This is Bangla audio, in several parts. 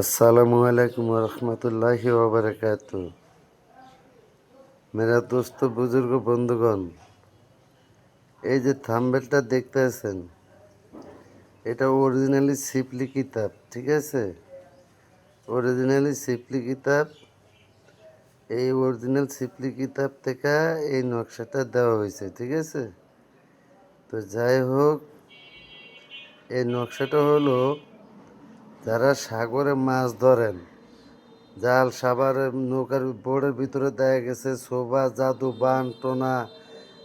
আসসালামু আলাইকুম রহমতুল্লাহি ওবরাকাত মেরা দোস্ত, বুজুর্গ, বন্ধুগণ, এই যে থাম্বেলটা দেখতে আছেন, এটা অরিজিনালি সিপলি কিতাব, ঠিক আছে? অরিজিনালি সিপলি কিতাব, এই অরিজিনাল সিপলি কিতাব থেকে এই নকশাটা দেওয়া হয়েছে, ঠিক আছে? তো যাই হোক, এই নকশাটা হলো যারা সাগরে মাছ ধরেন, জাল সাবার নৌকার বোর্ডের ভিতরে দেখা গেছে শোভা, জাদু, বান, টোনা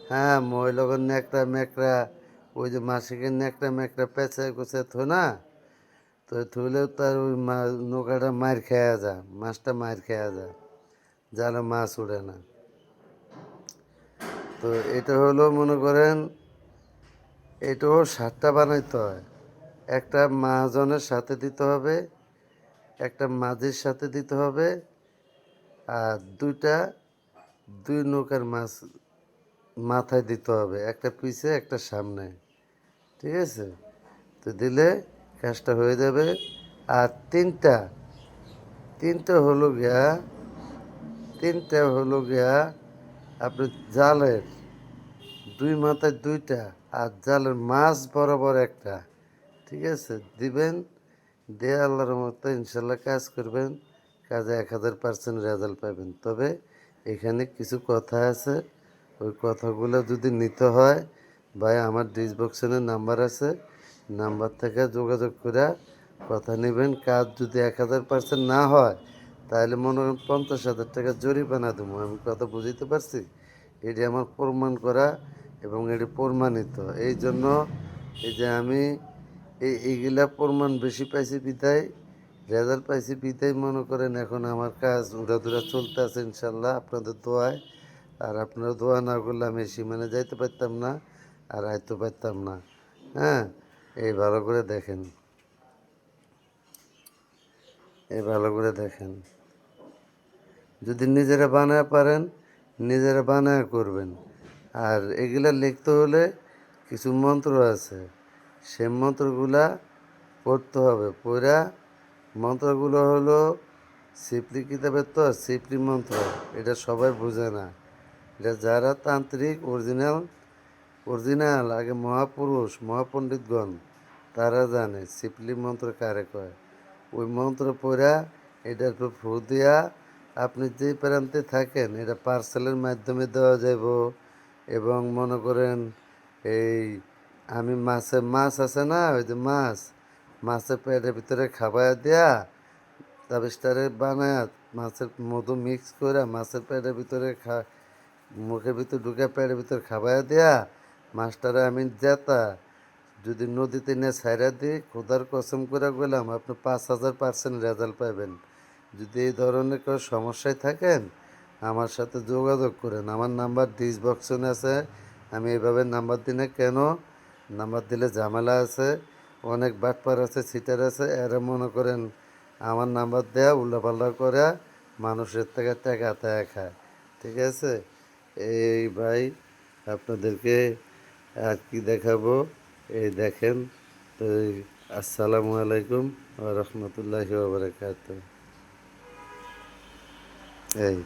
হ্যাঁ মহিলাগর ন্যাকড়া ম্যাকড়া, ওই যে মাসিকের ন্যাকড়া ম্যাকড়া পেঁচে গোছে থো না তো থইলেও তার ওই নৌকাটা মার খেয়া যা মাছটা মার খেয়া যা জালে মাছ উড়ে না। তো এটা হলো, মনে করেন, এটাও সারটা বানাইতে হয়। একটা মাহাজনের সাথে দিতে হবে, একটা মাঝির সাথে দিতে হবে, আর দুইটা দুই নৌকার মাছ মাথায় দিতে হবে, একটা পিছে, একটা সামনে। ঠিক আছে? তো দিলে কাজটা হয়ে যাবে। আর তিনটা তিনটা হলো গিয়া, তিনটা হলো গিয়া আপনি জালের দুই মাথায় দুইটা, আর জালের মাছ বরাবর একটা। ঠিক আছে, দিবেন, দিয়ে আল্লাহর মতো ইনশাল্লাহ কাজ করবেন, কাজে এক হাজার পার্সেন্ট রেজাল্ট পাবেন। তবে এখানে কিছু কথা আছে, ওই কথাগুলো যদি নিতে হয়, ভাই আমার ডিসবক্সনের নাম্বার আছে নাম্বার থেকে যোগাযোগ করে কথা নেবেন। কাজ যদি এক হাজার পার্সেন্ট না হয়, তাহলে মনে করেন পঞ্চাশ হাজার টাকা জরিমানা দেবো। আমি কথা বুঝতে পারছি? এটি আমার প্রমাণ করা এবং এটি প্রমাণিত। এই জন্য এই যে আমি এই এইগুলা প্রমাণ বেশি পাইছি বিদায়, রেজাল্ট পাইছি বিদায় মনে করেন এখন আমার কাজ উড়াধুরা চলতে আছে ইনশাল্লাহ আপনাদের দোয়ায়। আর আপনারা দোয়া না করলে আমি সীমানে যাইতে পারতাম না আর আইতে পারতাম না। হ্যাঁ এই ভালো করে দেখেন। এই ভালো করে দেখেন। যদি নিজেরা বানায় পারেন, নিজেরা বানায় করবেন। আর এগুলা লিখতে হলে কিছু মন্ত্র আছে। সে মন্ত্রগুলা পড়তে হবে। পড়া মন্ত্রগুলো হলো সিপলি কিতাবের তো সিপলি মন্ত্র, এটা সবাই বোঝে না। এটা যারা তান্ত্রিক, অরিজিনাল অরিজিনাল, আগে মহাপুরুষ, মহাপণ্ডিতগণ, তারা জানে সিপলি মন্ত্র কারে কয়। ওই মন্ত্র পড়া এটার উপর ফু দিয়া আপনি যে প্রান্তে থাকেন, এটা পার্সেলের মাধ্যমে দেওয়া যাব এবং মনে করেন এই আমি মাছে, মাছ আছে না? ওই যে মাছ। মাছের পেটের ভিতরে খাবার দেয়া তাবিস্তারে বানায়, মাছের মধু মিক্স করে মাছের পেটের ভিতরে খা, মুখের ভিতরে ঢুকে পেটের ভিতরে খাবার দেয়া মাছটারে আমি জেতা। যদি নদীতে নিয়ে ছাইরা দিই, খোদার কসম করে গেলাম আপনি পাঁচ হাজার পার্সেন্ট রেজাল্ট পাবেন। যদি এই ধরনের কোনো সমস্যায় থাকেন, আমার সাথে যোগাযোগ করেন। আমার নাম্বার ডিস বক্সনে আছে। আমি এইভাবে নাম্বার দিনে কেন নাম্বার দিলে ঝামেলা আছে, অনেক বাটপার আছে সিটার আছে, এরা মনে করেন আমার নাম্বার দেয়া উল্লাপাল্লা করে মানুষের থেকে টাকা টাকা খায়। ঠিক আছে? এই ভাই, আপনাদেরকে আর কি দেখাবো। এই দেখেন, তো আসসালামু আলাইকুম রহমতুল্লাহি বারকাত এই।